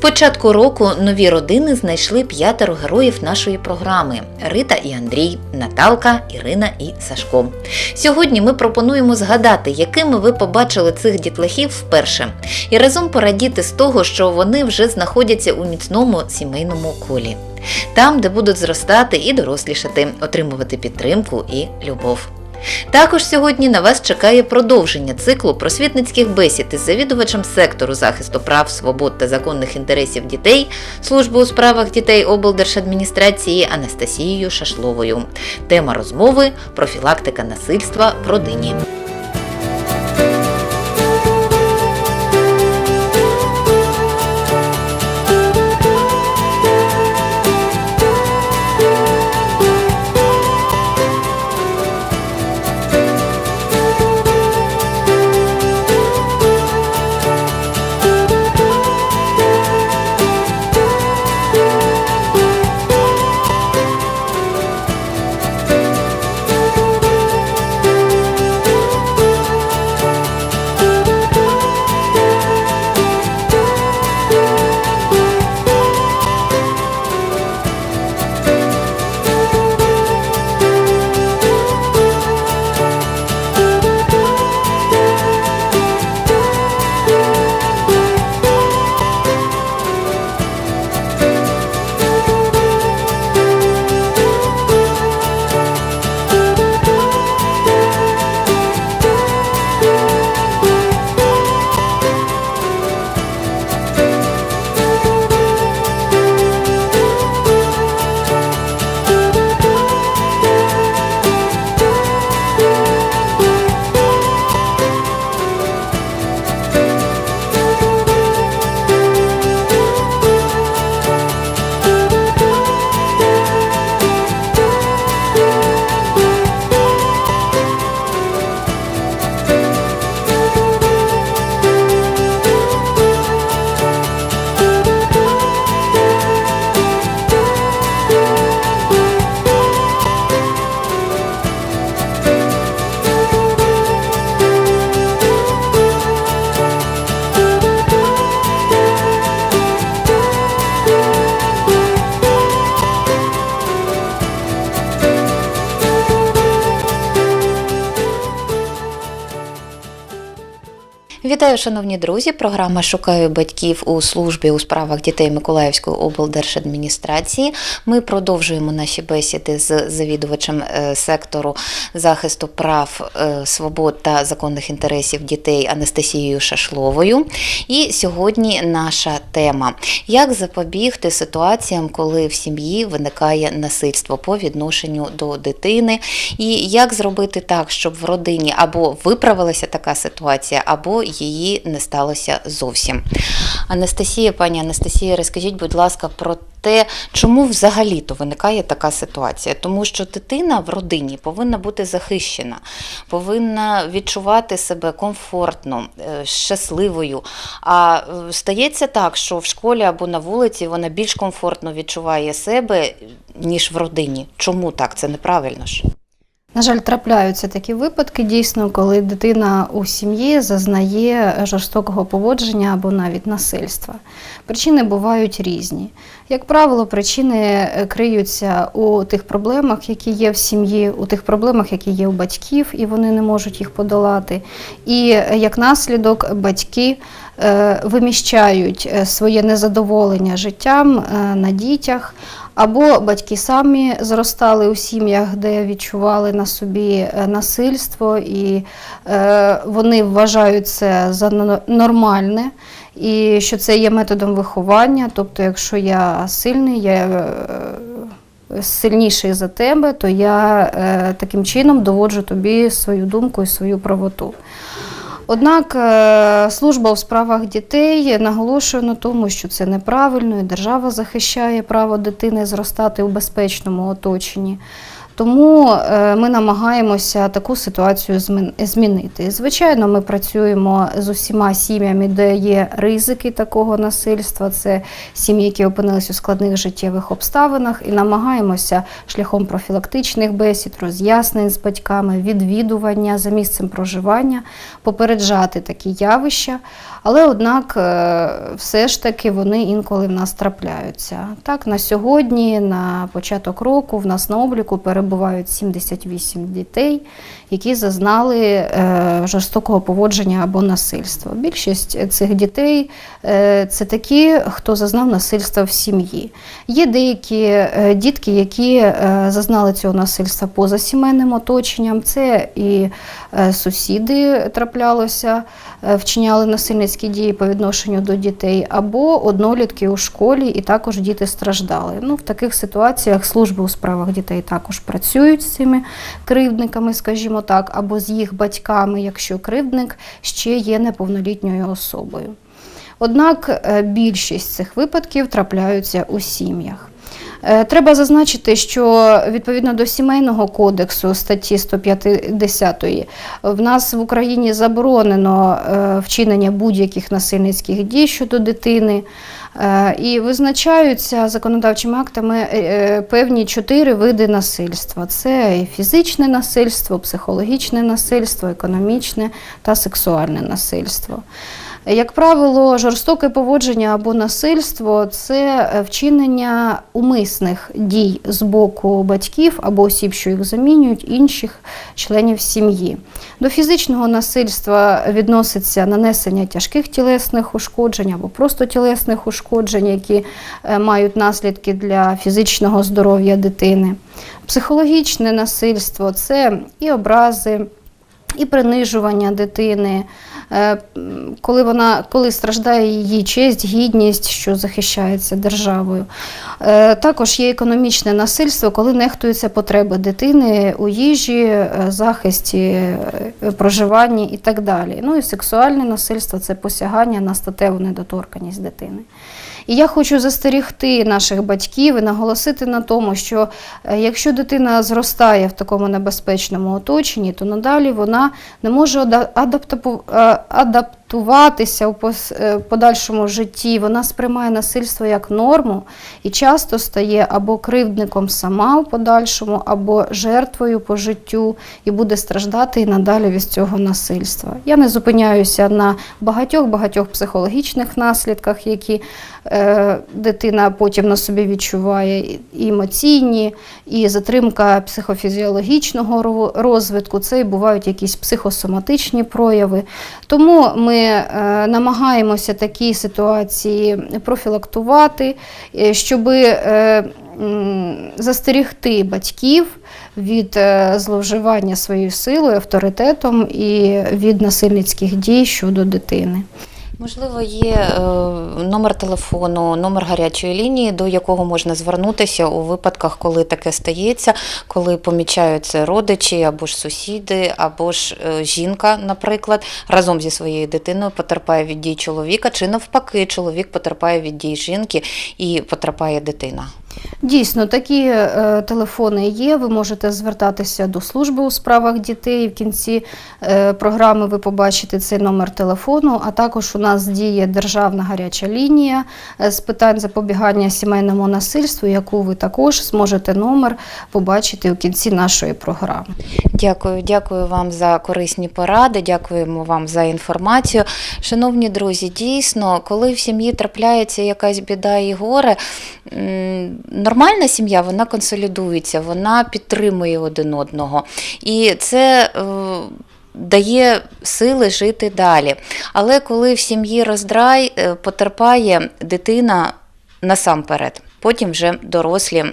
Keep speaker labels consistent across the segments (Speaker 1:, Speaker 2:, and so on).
Speaker 1: початку року нові родини знайшли п'ятеро героїв нашої програми: Рита і Андрій, Наталка, Ірина і Сашко. Сьогодні ми пропонуємо згадати, якими ви побачили цих дітлахів вперше, і разом порадіти з того, що вони вже знаходяться у міцному сімейному колі, там, де будуть зростати і дорослішати, отримувати підтримку і любов. Також сьогодні на вас чекає продовження циклу просвітницьких бесід із завідувачем сектору захисту прав, свобод та законних інтересів дітей Служби у справах дітей облдержадміністрації Анастасією Шашловою. Тема розмови профілактика насильства в родині. Вітаю, шановні друзі! Програма Шукаю батьків у службі у справах дітей Миколаївської облдержадміністрації. Ми продовжуємо наші бесіди з завідувачем е, сектору захисту прав, е, свобод та законних інтересів дітей Анастасією Шашловою. І сьогодні наша тема: як запобігти ситуаціям, коли в сім'ї виникає насильство по відношенню до дитини, і як зробити так, щоб в родині або виправилася така ситуація, або її не сталося зовсім. Анастасія, пані Анастасія, розкажіть, будь ласка, про те, чому взагалі-то виникає така ситуація? Тому що дитина в родині повинна бути захищена, повинна відчувати себе комфортно, е, щасливою. А е, стається так, що в школі або на вулиці вона більш комфортно відчуває себе, ніж в родині. Чому так? Це неправильно ж.
Speaker 2: На жаль, трапляються такі випадки, дійсно, коли дитина у сім'ї зазнає жорстокого поводження або навіть насильства. Причини бувають різні. Як правило, причини е, криються у тих проблемах, які є в сім'ї, у тих проблемах, які є у батьків, і вони не можуть їх подолати. І е, як наслідок батьки виміщають е, своє незадоволення життям е, на дітях. Або батьки самі зростали у сім'ях, де відчували на собі е, насильство, і е, вони вважають це за нормальне, і що це є методом виховання. Тобто, якщо я сильний, я е, сильніший за тебе, то я е, таким чином доводжу тобі свою думку і свою правоту. Однак е, служба у справах дітей наголошує на тому, що це неправильно, і держава захищає право дитини зростати у безпечному оточенні. Тому е, ми намагаємося таку ситуацію змін- змінити. Звичайно, ми працюємо з усіма сім'ями, де є ризики такого насильства. Це сім'ї, які опинились у складних життєвих обставинах, і намагаємося шляхом профілактичних бесід, роз'яснень з батьками, відвідування за місцем проживання, попереджати такі явища. Але однак, е, все ж таки вони інколи в нас трапляються. Так, на сьогодні, на початок року, в нас на обліку перебувають 78 дітей, які зазнали е, жорстокого поводження або насильства. Більшість цих дітей е, це такі, хто зазнав насильства в сім'ї. Є деякі дітки, які зазнали цього насильства поза сімейним оточенням. Це і сусіди траплялося, вчиняли насильницькі дії по відношенню до дітей, або однолітки у школі, і також діти страждали. Ну, в таких ситуаціях служби у справах дітей також працюють з цими кривдниками, скажімо так, або з їх батьками, якщо кривдник ще є неповнолітньою особою. Однак е, більшість цих випадків трапляються у сім'ях. Е, Треба зазначити, що відповідно до сімейного кодексу статті 150 в нас в Україні заборонено е, вчинення будь-яких насильницьких дій щодо дитини. Е, І визначаються законодавчими актами певні чотири види насильства: це і фізичне насильство, психологічне насильство, економічне та сексуальне насильство. Як правило, жорстоке поводження або насильство це е, вчинення умисних дій з боку батьків або осіб, що їх замінюють, інших членів сім'ї. До фізичного насильства відноситься нанесення тяжких тілесних ушкоджень або просто тілесних ушкоджень, які е, мають наслідки для фізичного здоров'я дитини. Психологічне насильство це і образи, і принижування дитини, е, коли вона коли страждає її честь, гідність, що захищається державою. Е, Також є економічне насильство, коли нехтуються потреби дитини у їжі, е, захисті, проживанні і так далі. Ну і сексуальне насильство це посягання на статеву недоторканість дитини. І я хочу застерігти наших батьків і наголосити на тому, що е, якщо дитина зростає в такому небезпечному оточенні, то надалі вона не може ада- адаптапу- е, адаптуватися у е, подальшому житті. Вона сприймає насильство як норму і часто стає або кривдником сама в подальшому, або жертвою по життю і буде страждати і надалі від цього насильства. Я не зупиняюся на багатьох багатьох психологічних наслідках, які е, дитина потім на собі відчуває, і емоційні, і затримка психофізіологічного розвитку. Це і бувають якісь психосоматичні прояви. Тому ми е, намагаємося такі ситуації профілактувати, щоб застерігти батьків від е, зловживання своєю силою, авторитетом і від насильницьких дій щодо дитини.
Speaker 1: Можливо, є е, номер телефону, номер гарячої лінії, до якого можна звернутися у випадках, коли таке стається, коли помічаються родичі або ж сусіди, або ж е, жінка, наприклад, разом зі своєю дитиною потерпає від дій чоловіка, чи навпаки, чоловік потерпає від дій жінки і потерпає дитина.
Speaker 2: Дійсно, такі е, телефони є. Ви можете звертатися до служби у справах дітей. В кінці е, програми ви побачите цей номер телефону. А також у нас діє державна гаряча лінія е, з питань запобігання сімейному насильству, яку ви також зможете номер побачити у кінці нашої програми.
Speaker 1: Дякую, дякую вам за корисні поради, дякуємо вам за інформацію. Шановні друзі, дійсно, коли в сім'ї трапляється якась біда і горе, нормальна сім'я вона консолідується, вона підтримує один одного. І це. е, Дає сили жити далі. Але коли в сім'ї роздрай, е, потерпає дитина насамперед, потім вже дорослі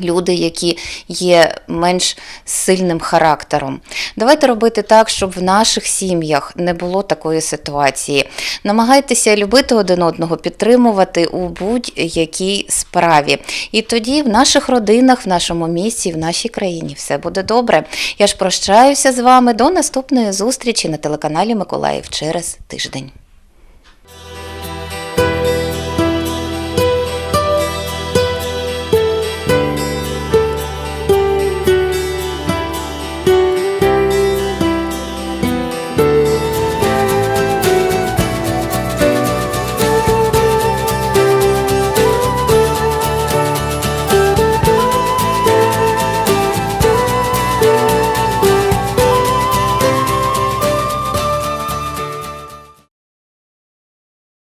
Speaker 1: люди, які є менш сильним характером. Давайте робити так, щоб в наших сім'ях не було такої ситуації. Намагайтеся любити один одного, підтримувати у будь-якій справі. І тоді в наших родинах, в нашому місті, в нашій країні все буде добре. Я ж прощаюся з вами до наступної зустрічі на телеканалі Миколаїв через тиждень.